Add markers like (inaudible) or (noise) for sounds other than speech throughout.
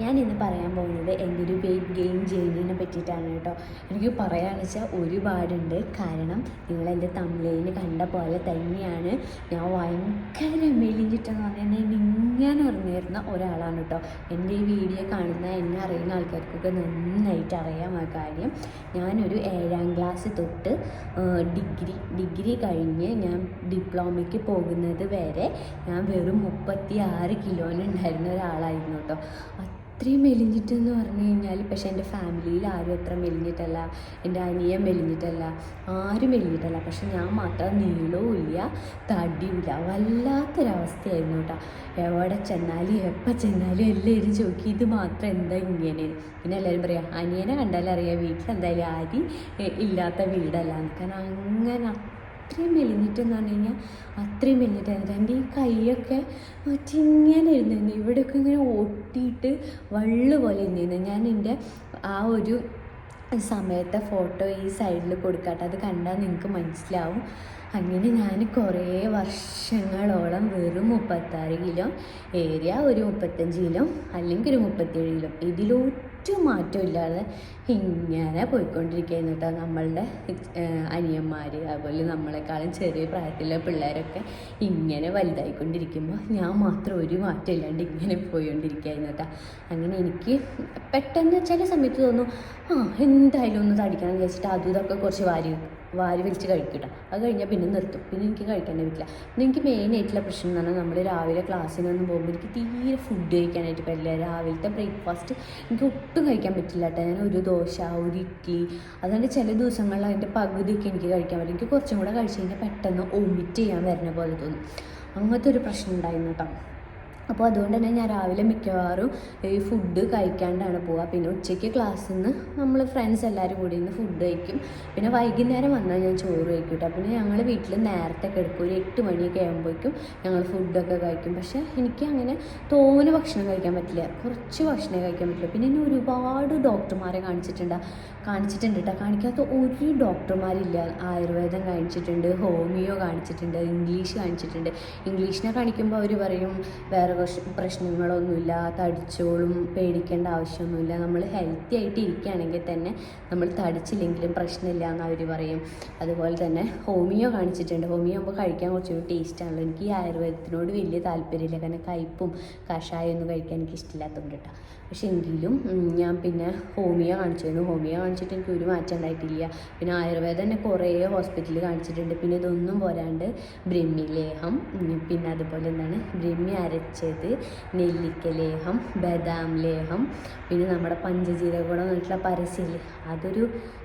ഞാൻ ഇന്ന് പറയാൻ പോകുന്നത് എന്റെ ഒരു വെയിറ്റ് ഗെയിൻ ജേണിനെ പറ്റിയിട്ടാണ് കേട്ടോ. എനിക്ക് പറയാന്ന് വെച്ചാൽ ഒരുപാടുണ്ട്. കാരണം നിങ്ങൾ എന്റെ തമിഴിന് കണ്ട പോലെ തന്നെയാണ്. ഞാൻ ഭയങ്കര മെലിഞ്ഞിട്ടെന്ന് പറഞ്ഞാൽ ഇങ്ങനെ ഉറങ്ങിയിരുന്ന ഒരാളാണ് കേട്ടോ. എന്റെ ഈ വീഡിയോ കാണുന്ന എന്നെ അറിയുന്ന ആൾക്കാർക്കൊക്കെ നന്നായിട്ട് അറിയാം ആ കാര്യം. ഞാനൊരു ഏഴാം ക്ലാസ് തൊട്ട് ഡിഗ്രി ഡിഗ്രി കഴിഞ്ഞ് ഞാൻ ഡിപ്ലോമയ്ക്ക് പോകുന്നത് വരെ ഞാൻ വെറും മുപ്പത്തി ആറ് കിലോനുണ്ടായിരുന്ന ഒരാളായിരുന്നു കേട്ടോ. അത്രയും മെലിഞ്ഞിട്ടെന്ന് പറഞ്ഞു കഴിഞ്ഞാൽ പക്ഷേ എന്റെ ഫാമിലിയിൽ ആരും അത്ര മെലിഞ്ഞിട്ടല്ല എന്റെ അനിയൻ മെലിഞ്ഞിട്ടല്ല ആരും മെലിഞ്ഞിട്ടല്ല. പക്ഷെ ഞാൻ മാത്രം നീളവും ഇല്ല തടിയില്ല വല്ലാത്തൊരവസ്ഥയായിരുന്നു കേട്ടോ. എവിടെ ചെന്നാലും എപ്പോൾ ചെന്നാലും എല്ലാവരും ചോദിക്കും ഇത് മാത്രം എന്താ ഇങ്ങനെ? പിന്നെ എല്ലാവരും പറയാം അനിയനെ കണ്ടാലും അറിയാം വീട്ടിൽ എന്തായാലും ആരും ഇല്ലാത്ത വീടല്ല. കാരണം അങ്ങനെ അത്രയും മെലിഞ്ഞിട്ടെന്ന് പറഞ്ഞു കഴിഞ്ഞാൽ അത്രയും മെലിഞ്ഞിട്ടായിരുന്നു എന്റെ ഈ കൈയൊക്കെ മറ്റിങ്ങനെ ഇരുന്നിരുന്നു. ഇവിടെയൊക്കെ ഇങ്ങനെ ഒട്ടിയിട്ട് വള്ളു പോലെ ഇരുന്നിരുന്നു. ഞാൻ എന്റെ ആ ഒരു സമയത്തെ ഫോട്ടോ ഈ സൈഡിൽ കൊടുക്കാട്ടെ. അത് കണ്ടാൽ നിങ്ങൾക്ക് മനസ്സിലാവും. അങ്ങനെ ഞാൻ കുറേ വർഷങ്ങളോളം വെറും മുപ്പത്താറ് കിലോ ഏരിയ ഒരു മുപ്പത്തഞ്ച് കിലോ അല്ലെങ്കിൽ ഒരു മുപ്പത്തേഴ് കിലോ. ഇതിലൊട്ടും മാറ്റമില്ലാതെ ഇങ്ങനെ പോയിക്കൊണ്ടിരിക്കുകയായിരുന്നു കേട്ടോ. നമ്മളുടെ അനിയന്മാർ അതുപോലെ നമ്മളെക്കാളും ചെറിയ പ്രായത്തിലുള്ള പിള്ളേരൊക്കെ ഇങ്ങനെ വലുതായിക്കൊണ്ടിരിക്കുമ്പോൾ ഞാൻ മാത്രം ഒരു മാറ്റം ഇല്ലാണ്ട് ഇങ്ങനെ പോയിക്കൊണ്ടിരിക്കുകയായിരുന്നു കേട്ടോ. അങ്ങനെ എനിക്ക് പെട്ടെന്ന് ചില സമയത്ത് തോന്നും ആ എന്തായാലും ഒന്ന് തടിക്കണം വിചാരിച്ചിട്ട് അതും ഇതൊക്കെ കുറച്ച് വാരി വാരി വലിച്ച് കഴിക്കും അത് കഴിഞ്ഞാൽ പിന്നെ നിർത്തും. പിന്നെ എനിക്ക് കഴിക്കാൻ പറ്റില്ല പിന്നെ എനിക്ക് മെയിൻ ആയിട്ടുള്ള പ്രശ്നം എന്ന് പറഞ്ഞാൽ നമ്മൾ രാവിലെ ക്ലാസ്സിൽ ക്ലാസ്സിനൊന്നും പോകുമ്പോൾ എനിക്ക് തീരെ ഫുഡ് കഴിക്കാനായിട്ട് പറ്റില്ല. രാവിലത്തെ ബ്രേക്ക്ഫാസ്റ്റ് എനിക്ക് ഒട്ടും കഴിക്കാൻ പറ്റില്ല കേട്ടോ ഞാൻ ഒരു ദോശ ഒരു ഇഡ്ഡലി അതുകൊണ്ട് ചില ദിവസങ്ങളിൽ അതിന്റെ പകുതിയൊക്കെ എനിക്ക് കഴിക്കാൻ പറ്റും. എനിക്ക് കുറച്ചും കൂടെ കഴിച്ച് കഴിഞ്ഞാൽ പെട്ടെന്ന് ഒമിറ്റ് ചെയ്യാൻ വരുന്ന പോലെ തോന്നും. അങ്ങനത്തെ ഒരു പ്രശ്നം ഉണ്ടായിരുന്നു കേട്ടോ അപ്പോൾ അതുകൊണ്ട് തന്നെ ഞാൻ രാവിലെ മിക്കവാറും ഈ ഫുഡ് കഴിക്കാണ്ടാണ് പോവുക പിന്നെ ഉച്ചയ്ക്ക് ക്ലാസ്സിൽ നിന്ന് നമ്മൾ ഫ്രണ്ട്സ് എല്ലാവരും കൂടി ഇന്ന് ഫുഡ് കഴിക്കും. പിന്നെ വൈകുന്നേരം വന്നാൽ ഞാൻ ചോറ് കഴിക്കും കേട്ടോ. പിന്നെ ഞങ്ങൾ വീട്ടിൽ നേരത്തെ കിടക്കും. ഒരു എട്ട് മണിയൊക്കെ ആകുമ്പോഴേക്കും ഞങ്ങൾ ഫുഡൊക്കെ കഴിക്കും. പക്ഷേ എനിക്ക് അങ്ങനെ തോനെ ഭക്ഷണം കഴിക്കാൻ പറ്റില്ല. കുറച്ച് ഭക്ഷണമേ കഴിക്കാൻ പറ്റില്ല പിന്നെ എന്നെ ഒരുപാട് ഡോക്ടർമാരെ കാണിച്ചിട്ടുണ്ട് കാണിച്ചിട്ടുണ്ട് കേട്ടോ. കാണിക്കാത്ത ഒരു ഡോക്ടർമാരില്ല. ആയുർവേദം കാണിച്ചിട്ടുണ്ട് ഹോമിയോ കാണിച്ചിട്ടുണ്ട് ഇംഗ്ലീഷ് കാണിച്ചിട്ടുണ്ട്. ഇംഗ്ലീഷിനെ കാണിക്കുമ്പോൾ അവർ പറയും വേറെ പ്രശ്നങ്ങളൊന്നുമില്ല തടിച്ചോളും പേടിക്കേണ്ട ആവശ്യമൊന്നുമില്ല. നമ്മൾ ഹെൽത്തി ആയിട്ട് ഇരിക്കുകയാണെങ്കിൽ തന്നെ നമ്മൾ തടിച്ചില്ലെങ്കിലും പ്രശ്നമില്ല എന്ന് അവർ പറയും. അതുപോലെ തന്നെ ഹോമിയോ കാണിച്ചിട്ടുണ്ട്. ഹോമിയോ ആകുമ്പോൾ കഴിക്കാൻ കുറച്ചുകൂടി ടേസ്റ്റാണല്ലോ എനിക്ക് ഈ ആയുർവേദത്തിനോട് വലിയ താല്പര്യമില്ല. കാരണം കയ്പും കഷായം ഒന്നും കഴിക്കാൻ എനിക്ക് ഇഷ്ടമില്ലാത്തതുകൊണ്ട് കേട്ടോ. പക്ഷേ എങ്കിലും ഞാൻ പിന്നെ ഹോമിയോ കാണിച്ചിരുന്നു. ഹോമിയോ കാണിച്ചിട്ട് എനിക്ക് ഒരു മാറ്റം ഉണ്ടായിട്ടില്ല. പിന്നെ ആയുർവേദം തന്നെ കുറേ ഹോസ്പിറ്റലിൽ കാണിച്ചിട്ടുണ്ട്. പിന്നെ ഇതൊന്നും പോരാണ്ട് ബ്രഹ്മി ലേഹം പിന്നെ അതുപോലെ എന്താണ് ബ്രഹ്മി അരച്ചത് നെല്ലിക്ക ലേഹം ബദാം ലേഹം പിന്നെ നമ്മുടെ പഞ്ചജീരകുളം എന്നിട്ടുള്ള പരസ്യമില്ലേ അതൊരു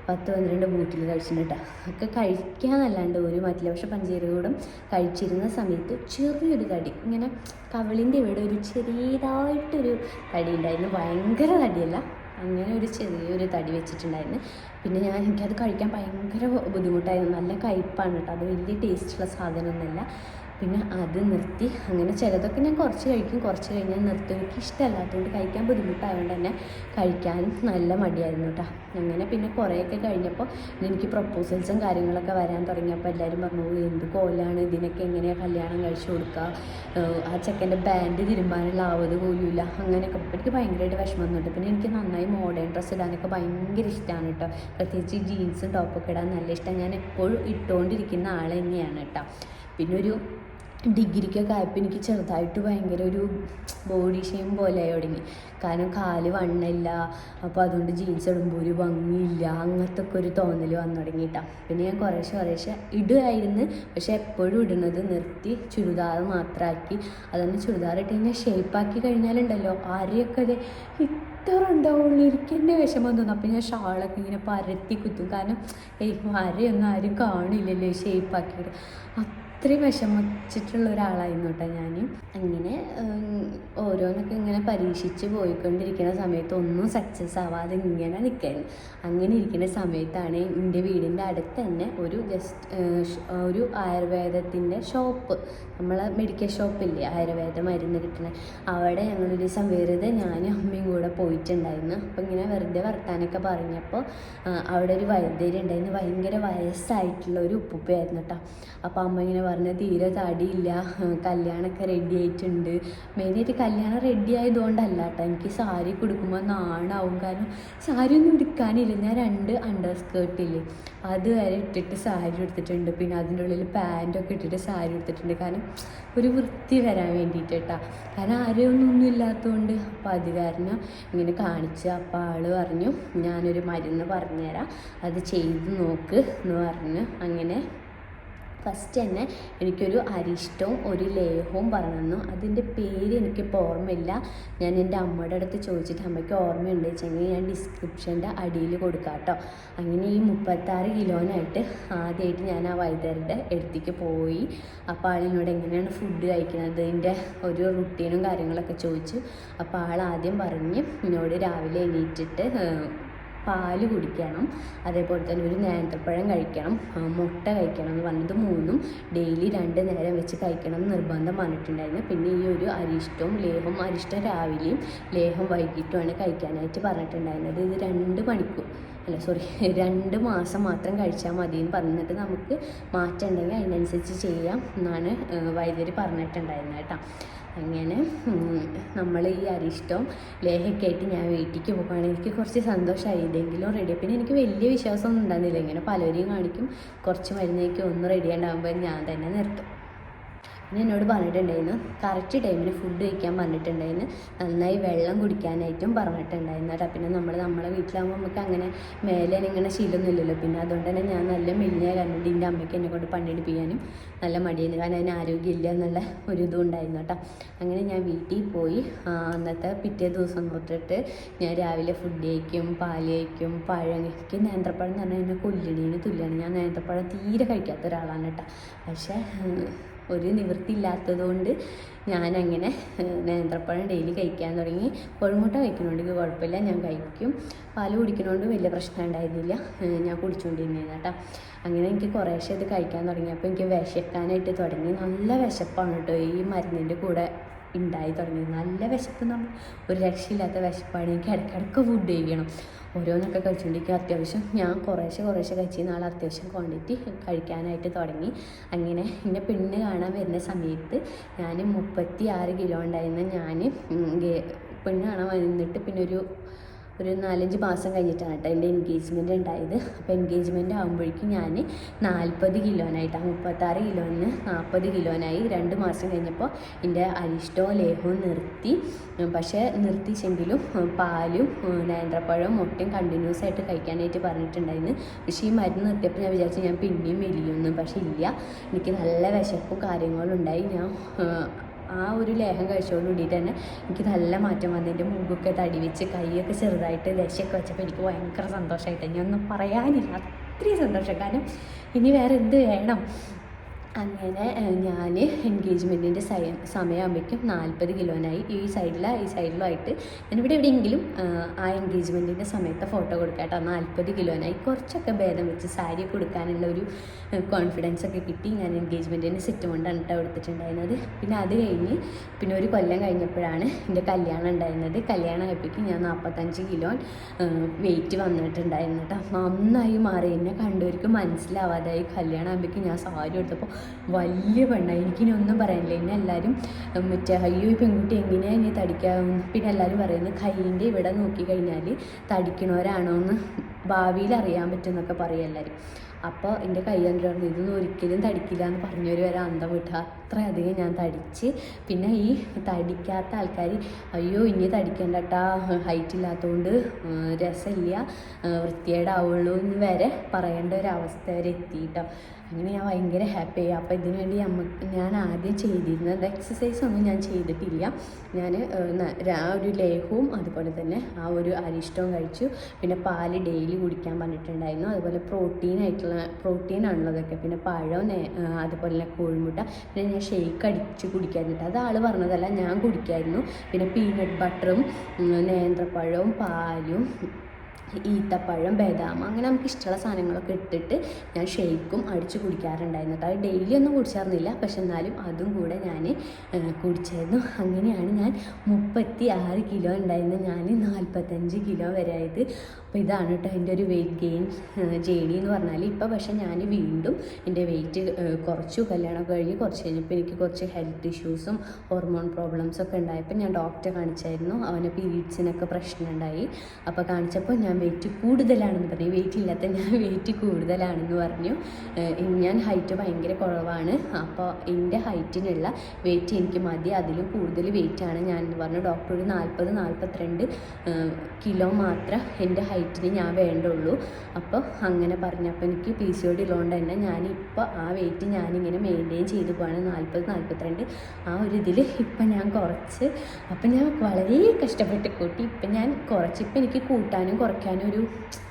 പത്ത് പന്ത്രണ്ട് ബൂട്ടിൽ കഴിച്ചിട്ടുണ്ട്. ഒക്കെ കഴിക്കാന്നല്ലാണ്ട് ഒരു മാറ്റില്ല. പക്ഷെ പഞ്ചീരകൂടം കഴിച്ചിരുന്ന സമയത്ത് ചെറിയൊരു തടി. ഇങ്ങനെ കവിളിന്റെ ഇവിടെ ഒരു ചെറിയതായിട്ടൊരു തടി ഉണ്ടായിരുന്നു. ഭയങ്കര തടിയല്ല. അങ്ങനെ ഒരു ചെറിയൊരു തടി വെച്ചിട്ടുണ്ടായിരുന്നു. പിന്നെ ഞാൻ എനിക്കത് കഴിക്കാൻ ഭയങ്കര ബുദ്ധിമുട്ടായിരുന്നു. നല്ല കയ്പ്പാണ് കേട്ടോ. അത് വലിയ ടേസ്റ്റുള്ള സാധനമൊന്നുമല്ല. പിന്നെ അത് നിർത്തി. അങ്ങനെ ചിലതൊക്കെ ഞാൻ കുറച്ച് കഴിക്കും കുറച്ച് കഴിഞ്ഞാൽ നിർത്തും. എനിക്ക് ഇഷ്ടമല്ലാത്തതുകൊണ്ട് കഴിക്കാൻ ബുദ്ധിമുട്ടായതുകൊണ്ട് തന്നെ കഴിക്കാനും നല്ല മടിയായിരുന്നു കേട്ടോ. അങ്ങനെ പിന്നെ കുറേയൊക്കെ കഴിഞ്ഞപ്പോൾ എനിക്ക് പ്രപ്പോസൽസും കാര്യങ്ങളൊക്കെ വരാൻ തുടങ്ങിയപ്പോൾ എല്ലാവരും പറഞ്ഞു "ഓ, എന്ത് കോലാണ്? ഇതിനൊക്കെ എങ്ങനെയാണ് കല്യാണം കഴിച്ചു കൊടുക്കുക ആ ചെക്കന്റെ ബാൻഡ് തിരുമ്പാനുള്ള ആവത് പോലുമില്ല. അങ്ങനെയൊക്കെ എനിക്ക് ഭയങ്കരമായിട്ട് വിഷമം പിന്നെ എനിക്ക് നന്നായി മോഡേൺ ഡ്രസ്സ് ഇടാനൊക്കെ ഭയങ്കര ഇഷ്ടമാണ് കേട്ടോ. പ്രത്യേകിച്ച് ജീൻസും ടോപ്പൊക്കെ ഇടാൻ നല്ല ഇഷ്ടം. ഞാൻ എപ്പോഴും ഇട്ടുകൊണ്ടിരിക്കുന്ന ആൾ തന്നെയാണ് കേട്ടോ. പിന്നെ ഒരു ഡിഗ്രിക്കൊക്കെ ആയപ്പോൾ എനിക്ക് ചെറുതായിട്ട് ഭയങ്കര ഒരു ബോഡി ഷെയിം പോലെ ആയി തുടങ്ങി. കാരണം കാൽ വണ്ണില്ല അപ്പോൾ അതുകൊണ്ട് ജീൻസ് ഇടുമ്പോൾ ഒരു ഭംഗിയില്ല. അങ്ങനത്തെ ഒക്കെ ഒരു തോന്നൽ വന്നു തുടങ്ങിയിട്ടാ. പിന്നെ ഞാൻ കുറേശ്ശെ കുറേശ്ശെ ഇടുമായിരുന്നു. പക്ഷെ എപ്പോഴും ഇടുന്നത് നിർത്തി ചുരിദാർ മാത്രമാക്കി അതുകൊണ്ട് ചുരിദാർ ഇട്ട് കഴിഞ്ഞാൽ ഷേപ്പാക്കി കഴിഞ്ഞാലുണ്ടല്ലോ. ആരെയൊക്കെ അത് ഇത്ര ഉണ്ടാവുള്ളൂ. എനിക്ക് എന്റെ വിഷമം തോന്നും. അപ്പം ഞാൻ ഷാളൊക്കെ ഇങ്ങനെ പരത്തി കുത്തും. കാരണം ഏയ് വരയൊന്നും ആരും കാണില്ലല്ലോ ഷേപ്പാക്കിയിട്ട് അത്രയും വിഷമിച്ചിട്ടുള്ള ഒരാളായിരുന്നു കേട്ടോ ഞാൻ അങ്ങനെ ഓരോന്നൊക്കെ ഇങ്ങനെ പരീക്ഷിച്ച് പോയിക്കൊണ്ടിരിക്കുന്ന സമയത്ത് ഒന്നും സക്സസ് ആവാതെ ഇങ്ങനെ നിൽക്കായിരുന്നു അങ്ങനെ ഇരിക്കുന്ന സമയത്താണ് എന്റെ വീടിന്റെ അടുത്ത് തന്നെ ഒരു ജസ്റ്റ് ഒരു ആയുർവേദത്തിന്റെ ഷോപ്പ് നമ്മളെ മെഡിക്കൽ ഷോപ്പില്ലേ ആയുർവേദ മരുന്ന് കിട്ടുന്ന. അവിടെ ഞങ്ങളൊരു ദിവസം വെറുതെ ഞാനും അമ്മയും പോയിട്ടുണ്ടായിരുന്നു. അപ്പോൾ ഇങ്ങനെ വെറുതെ വർത്താനൊക്കെ പറഞ്ഞപ്പോൾ അവിടെ ഒരു വൈദ്യരി ഉണ്ടായിരുന്നു. ഭയങ്കര വയസ്സായിട്ടുള്ള ഒരു ഉപ്പുപ്പയായിരുന്നു കേട്ടോ അപ്പോൾ അമ്മ ഇങ്ങനെ പറഞ്ഞ തീരെ തടിയില്ല കല്യാണമൊക്കെ റെഡി ആയിട്ടുണ്ട്. മെയിനായിട്ട് കല്യാണം റെഡി ആയതുകൊണ്ടല്ല കേട്ടോ എനിക്ക് സാരി കൊടുക്കുമ്പോൾ നാണാവും. കാരണം സാരി ഒന്നും എടുക്കാനില്ല ഞാൻ രണ്ട് അണ്ടർ സ്കേർട്ടില്ലേ അത് വരെ ഇട്ടിട്ട് സാരി എടുത്തിട്ടുണ്ട് പിന്നെ അതിന്റെ ഉള്ളിൽ പാന്റൊക്കെ ഇട്ടിട്ട് സാരി എടുത്തിട്ടുണ്ട് കാരണം ഒരു വൃത്തി വരാൻ വേണ്ടിയിട്ട് കേട്ടോ കാരണം ആരെയൊന്നും ഇല്ലാത്തതുകൊണ്ട്. അപ്പോൾ അത് കാരണം ഇങ്ങനെ കാണിച്ച് അപ്പോൾ ആൾ പറഞ്ഞു ഞാനൊരു മരുന്ന് പറഞ്ഞുതരാം. അത് ചെയ്ത് നോക്ക് എന്ന് പറഞ്ഞ്. അങ്ങനെ ഫസ്റ്റ് തന്നെ എനിക്കൊരു അരിഷ്ടവും ഒരു ലേഹവും പറഞ്ഞു തന്നു അതിന്റെ പേര് എനിക്കിപ്പോൾ ഓർമ്മയില്ല. ഞാൻ എന്റെ അമ്മയുടെ അടുത്ത് ചോദിച്ചിട്ട് അമ്മയ്ക്ക് ഓർമ്മയുണ്ട് വെച്ചെങ്കിൽ ഞാൻ ഡിസ്ക്രിപ്ഷന്റെ അടിയിൽ കൊടുക്കാം കേട്ടോ അങ്ങനെ ഈ മുപ്പത്താറ് കിലോനായിട്ട് ആദ്യമായിട്ട് ഞാൻ ആ വൈദ്യരുടെ അടുത്തേക്ക് പോയി. അപ്പോൾ ആളിനോട് എങ്ങനെയാണ് ഫുഡ് കഴിക്കുന്നത് ഇതിന്റെ ഒരു റുട്ടീനും കാര്യങ്ങളൊക്കെ ചോദിച്ചു. അപ്പോൾ ആൾ ആദ്യം പറഞ്ഞ് എന്നോട് രാവിലെ എണീറ്റിട്ട് പാൽ കുടിക്കണം അതേപോലെ തന്നെ ഒരു നേന്ത്രപ്പഴം കഴിക്കണം മുട്ട കഴിക്കണം എന്ന് പറഞ്ഞത് മൂന്നും ഡെയിലി രണ്ട് നേരം വെച്ച് കഴിക്കണം എന്ന് നിർബന്ധം പറഞ്ഞിട്ടുണ്ടായിരുന്നു പിന്നെ ഈ ഒരു അരിഷ്ടവും ലേഹം അരിഷ്ടം രാവിലെയും ലേഹം വൈകിട്ടുമാണ് കഴിക്കാനായിട്ട് പറഞ്ഞിട്ടുണ്ടായിരുന്നത്. ഇത് രണ്ട് മണിക്കൂർ അല്ല സോറി (laughs) രണ്ട് മാസം മാത്രം കഴിച്ചാൽ മതി എന്ന് പറഞ്ഞിട്ട് നമുക്ക് മാറ്റം ഉണ്ടെങ്കിൽ അതിനനുസരിച്ച് ചെയ്യാം എന്നാണ് വൈദ്യർ പറഞ്ഞിട്ടുണ്ടായിരുന്നത് കേട്ടോ. അങ്ങനെ നമ്മൾ ഈ അരിഷ്ടം ലേഹക്കായിട്ട് ഞാൻ വീട്ടിലേക്ക് പോകുകയാണെങ്കിൽ എനിക്ക് കുറച്ച് സന്തോഷമായി ഇതെങ്കിലും റെഡി പിന്നെ എനിക്ക് വലിയ വിശ്വാസമൊന്നും ഉണ്ടായിരുന്നില്ല. ഇങ്ങനെ പലരെയും കാണിക്കും. കുറച്ച് മരുന്നേക്ക് ഒന്ന് റെഡി ഉണ്ടാകുമ്പോൾ ഞാൻ തന്നെ നിർത്തും. എന്നോട് പറഞ്ഞിട്ടുണ്ടായിരുന്നു കറക്റ്റ് ടൈമിന് ഫുഡ് കഴിക്കാൻ പറഞ്ഞിട്ടുണ്ടായിരുന്നു നന്നായി വെള്ളം കുടിക്കാനായിട്ടും പറഞ്ഞിട്ടുണ്ടായിരുന്നു കേട്ടോ. പിന്നെ നമ്മൾ നമ്മളെ വീട്ടിലാകുമ്പോൾ നമുക്ക് അങ്ങനെ മേലെ ഇങ്ങനെ ശീലമൊന്നുമില്ലല്ലോ. പിന്നെ അതുകൊണ്ട് തന്നെ ഞാൻ നല്ല മെലിഞ്ഞ കണ്ടിട്ട് എന്റെ അമ്മയ്ക്ക് എന്നെ കൊണ്ട് പണിയെടുപ്പിക്കാനും നല്ല മടിയായിരുന്നു. കാരണം അതിന് ആരോഗ്യമില്ല എന്നുള്ള ഒരു ഇതും ഉണ്ടായിരുന്നു കേട്ടോ. അങ്ങനെ ഞാൻ വീട്ടിൽ പോയി അന്നത്തെ പിറ്റേ ദിവസം തൊട്ടിട്ട് ഞാൻ രാവിലെ ഫുഡ് കഴിക്കും പാൽ കഴിക്കും പഴം കഴിക്കും. നേന്ത്രപ്പഴം എന്ന് പറഞ്ഞാൽ എന്നെ കൊല്ലിടീന് തുല്യമാണ് ഞാൻ നേന്ത്രപ്പഴം തീരെ കഴിക്കാത്ത ഒരാളാണ് കേട്ടോ. പക്ഷേ ഒരു നിവൃത്തിയില്ലാത്തതുകൊണ്ട് ഞാനങ്ങനെ നേന്ത്രപ്പഴം ഡെയിലി കഴിക്കാൻ തുടങ്ങി. കോഴിമുട്ട കഴിക്കുന്നതുകൊണ്ട് കുഴപ്പമില്ല ഞാൻ കഴിക്കും. പാൽ കുടിക്കുന്നതുകൊണ്ട് വലിയ പ്രശ്നം ഉണ്ടായിരുന്നില്ല. ഞാൻ കുടിച്ചുകൊണ്ടിരുന്നേ കേട്ടോ അങ്ങനെ എനിക്ക് കുറേശ്ശെ ഇത് കഴിക്കാൻ തുടങ്ങി. അപ്പോൾ എനിക്ക് വിശക്കാനായിട്ട് തുടങ്ങി. നല്ല വിശപ്പാണ് കേട്ടോ ഈ മരുന്നിന്റെ കൂടെ. ഉണ്ടായി തുടങ്ങി നല്ല വിശപ്പ് നമ്മൾ ഒരു രക്ഷയില്ലാത്ത വിശപ്പാണ്. എനിക്ക് ഇടയ്ക്കിടയ്ക്ക് ഫുഡ് കഴിക്കണം ഓരോന്നൊക്കെ കഴിച്ചുകൊണ്ടിരിക്കുക അത്യാവശ്യം ഞാൻ കുറേശ്ശെ കുറേശ്ശെ കഴിച്ച് നാളെ അത്യാവശ്യം ക്വാണ്ടിറ്റി കഴിക്കാനായിട്ട് തുടങ്ങി. അങ്ങനെ എന്റെ പെണ്ണ് കാണാൻ വരുന്ന സമയത്ത് ഞാൻ മുപ്പത്തി ആറ് കിലോ ഉണ്ടായിരുന്ന ഞാൻ പെണ്ണ് കാണാൻ വന്നിട്ട് പിന്നെ ഒരു ഒരു നാലഞ്ച് മാസം കഴിഞ്ഞിട്ടാണ് കേട്ടോ എന്റെ എൻഗേജ്മെന്റ് ഉണ്ടായത്. അപ്പോൾ എൻഗേജ്മെന്റ് ആകുമ്പോഴേക്കും ഞാൻ നാൽപ്പത് കിലോനായിട്ടാണ് മുപ്പത്താറ് കിലോന് നാൽപ്പത് കിലോനായി രണ്ട് മാസം കഴിഞ്ഞപ്പോൾ എന്റെ അരിഷ്ടവും ലേഹവും നിർത്തി. പക്ഷേ നിർത്തിച്ചെങ്കിലും പാലും നേന്ത്രപ്പഴവും മുട്ടയും കണ്ടിന്യൂസ് ആയിട്ട് കഴിക്കാനായിട്ട് പറഞ്ഞിട്ടുണ്ടായിരുന്നു. പക്ഷേ ഈ മരുന്ന് നിർത്തിയപ്പോൾ ഞാൻ വിചാരിച്ചു ഞാൻ പിന്നെയും വലിയൊന്നും പക്ഷേ ഇല്ല. എനിക്ക് നല്ല വിശപ്പും കാര്യങ്ങളും ഉണ്ടായി. ഞാൻ ആ ഒരു ലേഹം കഴിച്ചോട് കൂടിയിട്ട് തന്നെ എനിക്ക് നല്ല മാറ്റം വന്നു. എന്റെ മുമ്പൊക്കെ തടി വെച്ച് കൈയൊക്കെ ചെറുതായിട്ട് ദശയൊക്കെ വെച്ചപ്പോൾ എനിക്ക് ഭയങ്കര സന്തോഷമായിട്ട്. ഇനി ഒന്നും പറയാനില്ല. അത്രയും സന്തോഷം. കാരണം ഇനി വേറെ എന്ത് വേണം? അങ്ങനെ ഞാൻ എൻഗേജ്മെന്റിന്റെ സമയം സമയമാകുമ്പോഴേക്കും നാൽപ്പത് കിലോനായി ഈ സൈഡില ഈ സൈഡിലുമായിട്ട് ഞാനിവിടെ എവിടെയെങ്കിലും ആ, എൻഗേജ്മെന്റിന്റെ സമയത്തെ ഫോട്ടോ കൊടുക്കാം കേട്ടോ നാൽപ്പത് കിലോനായി കുറച്ചൊക്കെ ഭേദം വെച്ച് സാരി കൊടുക്കാനുള്ള ഒരു കോൺഫിഡൻസ് ഒക്കെ കിട്ടി. ഞാൻ എൻഗേജ്മെന്റിന്റെ സെറ്റ് കൊണ്ടാണ് കേട്ടോ എടുത്തിട്ടുണ്ടായിരുന്നത്. പിന്നെ അത് കഴിഞ്ഞ് പിന്നെ ഒരു കൊല്ലം കഴിഞ്ഞപ്പോഴാണ് എന്റെ കല്യാണം ഉണ്ടായിരുന്നത്. കല്യാണം ആയപ്പോഴേക്കും ഞാൻ നാൽപ്പത്തഞ്ച് കിലോ വെയിറ്റ് വന്നിട്ടുണ്ടായിരുന്നു കേട്ടോ നന്നായി മാറി. എന്നെ കണ്ടവർക്ക് മനസ്സിലാവാതായി. കല്യാണം ആകുമ്പോഴേക്കും ഞാൻ സാരി എടുത്തപ്പോൾ വലിയ പെണ്ണായി എനിക്കിനി ഒന്നും പറയാനില്ല. എന്നെ എല്ലാവരും മറ്റേ അയ്യോ ഈ പെൺകുട്ടി എങ്ങനെയാണ് ഇനി തടിക്കാൻ പിന്നെ എല്ലാവരും പറയുന്നത് കൈയിന്റെ ഇവിടെ നോക്കിക്കഴിഞ്ഞാൽ തടിക്കണവരാണോ എന്ന് ഭാവിയിൽ അറിയാൻ പറ്റുമെന്നൊക്കെ പറയും എല്ലാവരും അപ്പോൾ എന്റെ കൈ കണ്ടു പറഞ്ഞു ഇതൊന്നും ഒരിക്കലും തടിക്കില്ല എന്ന് പറഞ്ഞൊരു വരെ അന്തം വിട്ടു. അത്രയധികം ഞാൻ തടിച്ച്. പിന്നെ ഈ തടിക്കാത്ത ആൾക്കാർ അയ്യോ ഇനി തടിക്കണ്ടട്ടാ. ഹൈറ്റ് ഇല്ലാത്തതുകൊണ്ട് രസമില്ല. വൃത്തികേടാവുള്ളൂ എന്ന് വരെ പറയേണ്ട ഒരു അവസ്ഥ വരെ എത്തിയിട്ടോ അങ്ങനെ ഞാൻ ഭയങ്കര ഹാപ്പി ആയി. അപ്പോൾ ഇതിനു വേണ്ടി നമുക്ക് ഞാൻ ആദ്യം ചെയ്തിരുന്നത് എക്സസൈസ് ഒന്നും ഞാൻ ചെയ്തിട്ടില്ല. ഞാൻ ആ ഒരു ലേഹവും അതുപോലെ തന്നെ ആ ഒരു അരിഷ്ടവും കഴിച്ചു. പിന്നെ പാൽ ഡെയിലി കുടിക്കാൻ പറഞ്ഞിട്ടുണ്ടായിരുന്നു. അതുപോലെ പ്രോട്ടീൻ ആയിട്ടുള്ള പ്രോട്ടീൻ ആണുള്ളതൊക്കെ പിന്നെ പഴം അതുപോലെ തന്നെ കോഴിമുട്ട. പിന്നെ ഞാൻ ഷെയ്ക്ക് അടിച്ച് കുടിക്കാറുണ്ട് അത് ആൾ പറഞ്ഞതല്ല ഞാൻ കുടിക്കായിരുന്നു. പിന്നെ പീനട്ട് ബട്ടറും നേന്ത്രപ്പഴവും പാലും ഈത്തപ്പഴം ബദാം അങ്ങനെ നമുക്ക് ഇഷ്ടമുള്ള സാധനങ്ങളൊക്കെ ഇട്ടിട്ട് ഞാൻ ഷെയ്ക്കും അടിച്ച് കുടിക്കാറുണ്ടായിരുന്നു അത് ഡെയിലി ഒന്നും കുടിച്ചായിരുന്നില്ല പക്ഷെ എന്നാലും അതും കൂടെ ഞാൻ കുടിച്ചായിരുന്നു. അങ്ങനെയാണ് ഞാൻ മുപ്പത്തി ആറ് കിലോ ഉണ്ടായിരുന്നു ഞാൻ നാൽപ്പത്തഞ്ച് കിലോ വരെ ആയത്. അപ്പോൾ ഇതാണ് കേട്ടോ എന്റെ ഒരു വെയിറ്റ് ഗെയിൻ ജേണി എന്ന് പറഞ്ഞാൽ ഇപ്പോൾ പക്ഷെ ഞാൻ വീണ്ടും എന്റെ വെയിറ്റ് കുറച്ചു. കല്യാണം കഴിഞ്ഞ് കുറച്ച് കഴിഞ്ഞപ്പോൾ എനിക്ക് കുറച്ച് ഹെൽത്ത് ഇഷ്യൂസും ഹോർമോൺ പ്രോബ്ലംസ് ഒക്കെ ഉണ്ടായപ്പോൾ ഞാൻ ഡോക്ടറെ കാണിച്ചായിരുന്നു. അവന് പീരീഡ്സിനൊക്കെ പ്രശ്നമുണ്ടായി. അപ്പോൾ കാണിച്ചപ്പോൾ ഞാൻ വെയിറ്റ് കൂടുതലാണെന്ന് പറഞ്ഞു. വെയിറ്റ് ഇല്ലാത്ത ഞാൻ വെയിറ്റ് കൂടുതലാണെന്ന് പറഞ്ഞു. ഞാൻ ഹൈറ്റ് ഭയങ്കര കുറവാണ്. അപ്പോൾ എന്റെ ഹൈറ്റിനുള്ള വെയിറ്റ് എനിക്ക് മതി. അതിലും കൂടുതൽ വെയിറ്റാണ് ഞാൻ എന്ന് പറഞ്ഞു. ഡോക്ടർ ഒരു നാൽപ്പത് നാൽപ്പത്തിരണ്ട് കിലോ മാത്രം എന്റെ ഹൈറ്റിന് ഞാൻ വേണ്ടുള്ളൂ. അപ്പോൾ അങ്ങനെ പറഞ്ഞപ്പോൾ എനിക്ക് പി സി ഒ ഉള്ളതുകൊണ്ട് തന്നെ ഞാനിപ്പോൾ ആ വെയിറ്റ് ഞാനിങ്ങനെ മെയിന്റെയിൻ ചെയ്ത് പോവാണ്. നാൽപ്പത് നാൽപ്പത്തിരണ്ട് ആ ഒരു ഇതിൽ ഇപ്പം ഞാൻ കുറച്ച് അപ്പം ഞാൻ വളരെ കഷ്ടപ്പെട്ട് കൂട്ടി. ഇപ്പം ഞാൻ കുറച്ച് ഇപ്പം എനിക്ക് കൂട്ടാനും കുറയ്ക്കാനും ഒരു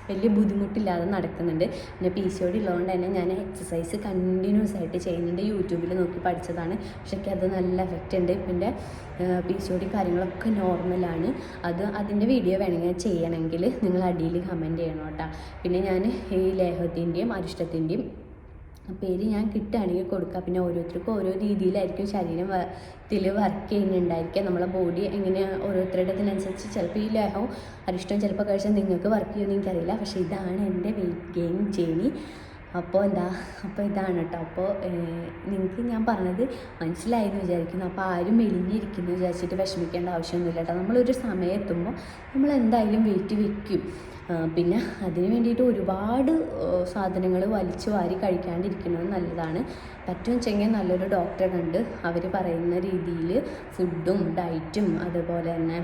വലിയ ബുദ്ധിമുട്ടില്ലാതെ നടക്കുന്നുണ്ട്. പിന്നെ പി സി ഓടി ഉള്ളതുകൊണ്ട് തന്നെ ഞാൻ എക്സസൈസ് കണ്ടിന്യൂസ് ആയിട്ട് ചെയ്യുന്നുണ്ട്. യൂട്യൂബിൽ നോക്കി പഠിച്ചതാണ്. പക്ഷേ അത് നല്ല എഫക്റ്റ് ഉണ്ട്. പിന്നെ പി സി ഓടി കാര്യങ്ങളൊക്കെ നോർമലാണ് അത് അതിന്റെ വീഡിയോ വേണമെങ്കിൽ ചെയ്യണമെങ്കിൽ നിങ്ങൾ അടിയിൽ കമന്റ് ചെയ്യണം കേട്ടോ. പിന്നെ ഞാൻ ഈ ലേഹത്തിന്റെയും അരിഷ്ടത്തിന്റെയും പേര് ഞാൻ കിട്ടുകയാണെങ്കിൽ കൊടുക്കുക പിന്നെ ഓരോരുത്തർക്കും ഓരോ രീതിയിലായിരിക്കും ശരീരം ത്തിൽ വർക്ക് ചെയ്യുന്നുണ്ടായിരിക്കുക. നമ്മളെ ബോഡി എങ്ങനെ ഓരോരുത്തരുടെ ഇതിനനുസരിച്ച് ചിലപ്പോൾ ഈ ലേഹവും അരിഷ്ടവും ചിലപ്പോൾ കഴിച്ചാൽ നിങ്ങൾക്ക് വർക്ക് ചെയ്യുമെന്ന് എനിക്കറിയില്ല. പക്ഷേ ഇതാണ് എന്റെ വെയിറ്റ് ഗെയിൻ ജേണി അപ്പോൾ എന്താ അപ്പോൾ ഇതാണ് കേട്ടോ. അപ്പോൾ നിങ്ങൾക്ക് ഞാൻ പറഞ്ഞത് മനസ്സിലായെന്ന് വിചാരിക്കുന്നു. അപ്പോൾ ആരും മെലിഞ്ഞിരിക്കുന്നു വിചാരിച്ചിട്ട് വിഷമിക്കേണ്ട ആവശ്യമൊന്നുമില്ല കേട്ടോ. നമ്മളൊരു സമയം എത്തുമ്പോൾ നമ്മൾ എന്തായാലും വെയിറ്റ് വെക്കും. പിന്നെ അതിന് വേണ്ടിയിട്ട് ഒരുപാട് സാധനങ്ങൾ വലിച്ചു വാരി കഴിക്കാണ്ടിരിക്കുന്നത് നല്ലതാണ്. പറ്റും വെച്ചെങ്കിൽ നല്ലൊരു ഡോക്ടറെ കണ്ട് അവർ പറയുന്ന രീതിയിൽ ഫുഡും ഡയറ്റും അതുപോലെ തന്നെ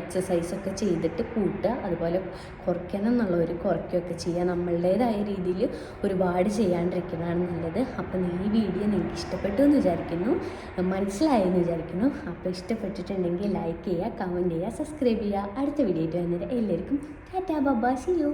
എക്സസൈസൊക്കെ ചെയ്തിട്ട് കൂട്ടുക. അതുപോലെ കുറയ്ക്കണം എന്നുള്ളവർ കുറയ്ക്കുകയൊക്കെ ചെയ്യുക. നമ്മളുടേതായ രീതിയിൽ ഒരുപാട് ചെയ്യാണ്ടിരിക്കുന്നതാണ് നല്ലത്. അപ്പം ഈ വീഡിയോ നിങ്ങൾക്ക് ഇഷ്ടപ്പെട്ടു എന്ന് വിചാരിക്കുന്നു. മനസ്സിലായെന്ന് വിചാരിക്കുന്നു. അപ്പോൾ ഇഷ്ടപ്പെട്ടിട്ടുണ്ടെങ്കിൽ ലൈക്ക് ചെയ്യുക കമന്റ് ചെയ്യുക സബ്സ്ക്രൈബ് ചെയ്യുക. അടുത്ത വീഡിയോ ആയിട്ട് വന്നിട്ട് എല്ലാവർക്കും ടാറ്റാ ബബാ സി യു